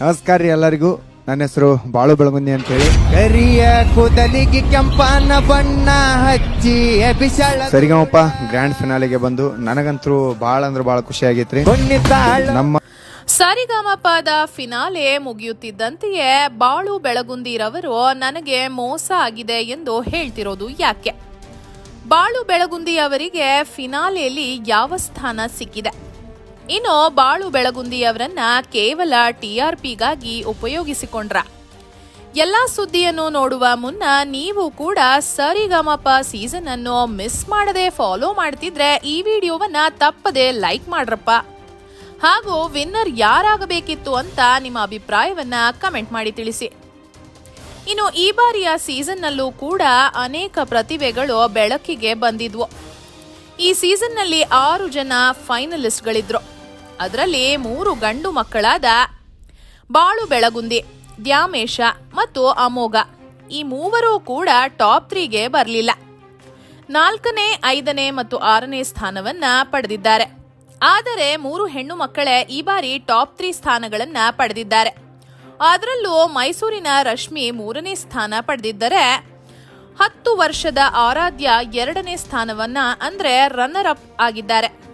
ನಮಸ್ಕಾರ ರೀ ಎಲ್ಲರಿಗೂ. ನನ್ನ ಹೆಸರು ಬಾಳು ಬೆಳಗುಂದಿ ಅಂತೇಳಿ. ಕರಿಯ ಕೂದಲಿಗೆ ಕೆಂಪನ ಬಣ್ಣ ಹಚ್ಚಿ ಅಭಿಷಾಳ ಸರಿಗಮಪ್ಪ ಗ್ರ್ಯಾಂಡ್ ಫಿನಾಲಿಗೆ ಬಂದು ನನಗಂತರೂ ಬಾಳ ಅಂದ್ರೆ ಬಾಳ ಖುಷಿ ಆಗೈತ್ರಿ. ನಮ್ಮ ಸರಿಗಮಪದ ಫಿನಾಲೆ ಮುಗಿಯುತ್ತಿದ್ದಂತೆಯೇ ಬಾಳು ಬೆಳಗುಂದಿರವರು ನನಗೆ ಮೋಸ ಆಗಿದೆ ಎಂದು ಹೇಳ್ತಿರೋದು ಯಾಕೆ? ಬಾಳು ಬೆಳಗುಂದಿ ಅವರಿಗೆ ಫಿನಾಲೆಯಲ್ಲಿ ಯಾವ ಸ್ಥಾನ ಸಿಕ್ಕಿದೆ? ಇನ್ನು ಬಾಳು ಬೆಳಗುಂದಿ ಅವರನ್ನ ಕೇವಲ ಟಿಆರ್ಪಿಗಾಗಿ ಉಪಯೋಗಿಸಿಕೊಂಡ್ರ. ಎಲ್ಲಾ ಸುದ್ದಿಯನ್ನು ನೋಡುವ ಮುನ್ನ ನೀವು ಕೂಡ ಸರಿಗಮಪ ಸೀಸನ್ ಅನ್ನು ಮಿಸ್ ಮಾಡದೆ ಫಾಲೋ ಮಾಡ್ತಿದ್ರೆ ಈ ವಿಡಿಯೋವನ್ನ ತಪ್ಪದೆ ಲೈಕ್ ಮಾಡ್ರಪ್ಪ. ಹಾಗೂ ವಿನ್ನರ್ ಯಾರಾಗಬೇಕಿತ್ತು ಅಂತ ನಿಮ್ಮ ಅಭಿಪ್ರಾಯವನ್ನ ಕಮೆಂಟ್ ಮಾಡಿ ತಿಳಿಸಿ. ಇನ್ನು ಈ ಬಾರಿಯ ಸೀಸನ್ನಲ್ಲೂ ಕೂಡ ಅನೇಕ ಪ್ರತಿಭೆಗಳು ಬೆಳಕಿಗೆ ಬಂದಿದ್ವು. ಈ ಸೀಸನ್ನಲ್ಲಿ ಆರು ಜನ ಫೈನಲಿಸ್ಟ್ಗಳಿದ್ರು. ಅದರಲ್ಲಿ ಮೂರು ಗಂಡು ಮಕ್ಕಳಾದ ಬಾಳು ಬೆಳಗುಂದಿ, ದ್ಯಾಮೇಶ ಮತ್ತು ಅಮೋಘ. ಈ ಮೂವರು ಕೂಡ ಟಾಪ್ ತ್ರೀಗೆ ಬರಲಿಲ್ಲ. ನಾಲ್ಕನೇ, ಐದನೇ ಮತ್ತು ಆರನೇ ಸ್ಥಾನವನ್ನ ಪಡೆದಿದ್ದಾರೆ. ಆದರೆ ಮೂರು ಹೆಣ್ಣು ಮಕ್ಕಳೇ ಈ ಬಾರಿ ಟಾಪ್ ತ್ರೀ ಸ್ಥಾನಗಳನ್ನ ಪಡೆದಿದ್ದಾರೆ. ಅದರಲ್ಲೂ ಮೈಸೂರಿನ ರಶ್ಮಿ ಮೂರನೇ ಸ್ಥಾನ ಪಡೆದಿದ್ದರೆ ಹತ್ತು ವರ್ಷದ ಆರಾಧ್ಯ ಎರಡನೇ ಸ್ಥಾನವನ್ನ ಅಂದ್ರೆ ರನ್ನರ್ ಅಪ್ ಆಗಿದ್ದಾರೆ.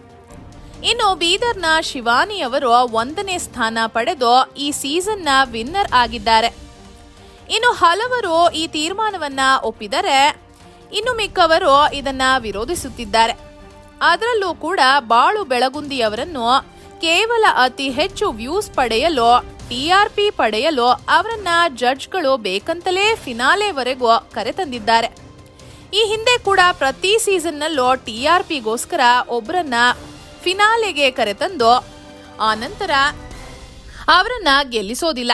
ಇನ್ನು ಬೀದರ್ನ ಶಿವಾನಿ ಅವರು ಒಂದನೇ ಸ್ಥಾನ ಪಡೆದು ಈ ಸೀಸನ್ನ ವಿನ್ನರ್ ಆಗಿದ್ದಾರೆ. ಇನ್ನು ಹಲವರು ಈ ತೀರ್ಮಾನವನ್ನ ಒಪ್ಪಿದರೆ ಇನ್ನು ಮಿಕ್ಕವರು ಇದನ್ನ ವಿರೋಧಿಸುತ್ತಿದ್ದಾರೆ. ಅದರಲ್ಲೂ ಕೂಡ ಬಾಳು ಬೆಳಗುಂದಿ ಅವರನ್ನು ಕೇವಲ ಅತಿ ಹೆಚ್ಚು ವ್ಯೂಸ್ ಪಡೆಯಲು ಟಿಆರ್ಪಿ ಪಡೆಯಲು ಅವರನ್ನ ಜಡ್ಜ್ಗಳು ಬೇಕಂತಲೇ ಫಿನಾಲೆವರೆಗೂ ಕರೆತಂದಿದ್ದಾರೆ ಈ ಹಿಂದೆ ಕೂಡ ಪ್ರತಿ ಸೀಸನ್ನಲ್ಲೂ ಟಿಆರ್ಪಿಗೋಸ್ಕರ ಒಬ್ಬರನ್ನ ಫಿನಾಲೆಗೆ ಕರೆತಂದು ಆ ನಂತರ ಅವರನ್ನ ಗೆಲ್ಲಿಸೋದಿಲ್ಲ.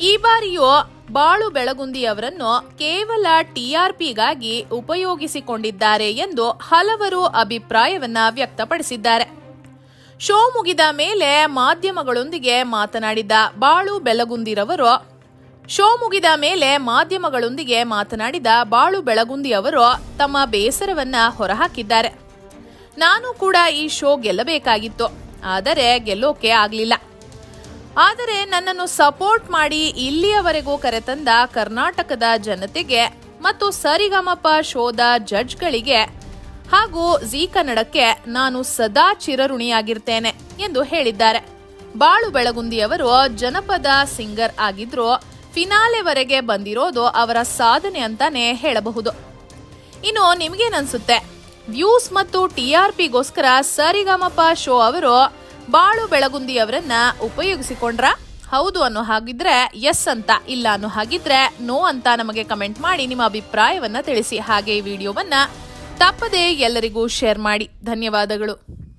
ಈ ಬಾರಿಯೂ ಬಾಳು ಬೆಳಗುಂದಿ ಅವರನ್ನು ಕೇವಲ ಟಿಆರ್ಪಿಗಾಗಿ ಉಪಯೋಗಿಸಿಕೊಂಡಿದ್ದಾರೆ ಎಂದು ಹಲವರು ಅಭಿಪ್ರಾಯವನ್ನ ವ್ಯಕ್ತಪಡಿಸಿದ್ದಾರೆ. ಶೋ ಮುಗಿದ ಮೇಲೆ ಮಾಧ್ಯಮಗಳೊಂದಿಗೆ ಮಾತನಾಡಿದ ಬಾಳು ಬೆಳಗುಂದಿರವರು, ಶೋ ಮುಗಿದ ಮೇಲೆ ಮಾಧ್ಯಮಗಳೊಂದಿಗೆ ಮಾತನಾಡಿದ ಬಾಳು ಬೆಳಗುಂದಿ ಅವರು ತಮ್ಮ ಬೇಸರವನ್ನ ಹೊರಹಾಕಿದ್ದಾರೆ. ನಾನು ಕೂಡ ಈ ಶೋ ಗೆಲ್ಲಬೇಕಾಗಿತ್ತು. ಆದರೆ ಗೆಲ್ಲೋಕೆ ಆಗಲಿಲ್ಲ. ಆದರೆ ನನ್ನನ್ನು ಸಪೋರ್ಟ್ ಮಾಡಿ ಇಲ್ಲಿಯವರೆಗೂ ಕರೆತಂದ ಕರ್ನಾಟಕದ ಜನತೆಗೆ ಮತ್ತು ಸರಿಗಮಪ ಶೋದ ಜಡ್ಜ್ಗಳಿಗೆ ಹಾಗೂ ಜಿ ಕನ್ನಡಕ್ಕೆ ನಾನು ಸದಾ ಚಿರಋಣಿಯಾಗಿರ್ತೇನೆ ಎಂದು ಹೇಳಿದ್ದಾರೆ. ಬಾಳು ಬೆಳಗುಂದಿಯವರು ಜನಪದ ಸಿಂಗರ್ ಆಗಿದ್ರು ಫಿನಾಲೆವರೆಗೆ ಬಂದಿರೋದು ಅವರ ಸಾಧನೆ ಅಂತಾನೆ ಹೇಳಬಹುದು. ಇನ್ನು ನಿಮ್ಗೇನನ್ಸುತ್ತೆ? ವ್ಯೂಸ್ ಮತ್ತು ಟಿಆರ್ಪಿಗೋಸ್ಕರ ಸರಿಗಮಪ ಶೋ ಅವರು ಬಾಳು ಬೆಳಗುಂದಿ ಅವರನ್ನ ಉಪಯೋಗಿಸಿಕೊಂಡ್ರ? ಹೌದು ಅನ್ನೋ ಹಾಗಿದ್ರೆ ಎಸ್ ಅಂತ, ಇಲ್ಲ ಅನ್ನೋ ಹಾಗಿದ್ರೆ ನೋ ಅಂತ ನಮಗೆ ಕಮೆಂಟ್ ಮಾಡಿ ನಿಮ್ಮ ಅಭಿಪ್ರಾಯವನ್ನ ತಿಳಿಸಿ. ಹಾಗೆ ಈ ವಿಡಿಯೋವನ್ನ ತಪ್ಪದೇ ಎಲ್ಲರಿಗೂ ಶೇರ್ ಮಾಡಿ. ಧನ್ಯವಾದಗಳು.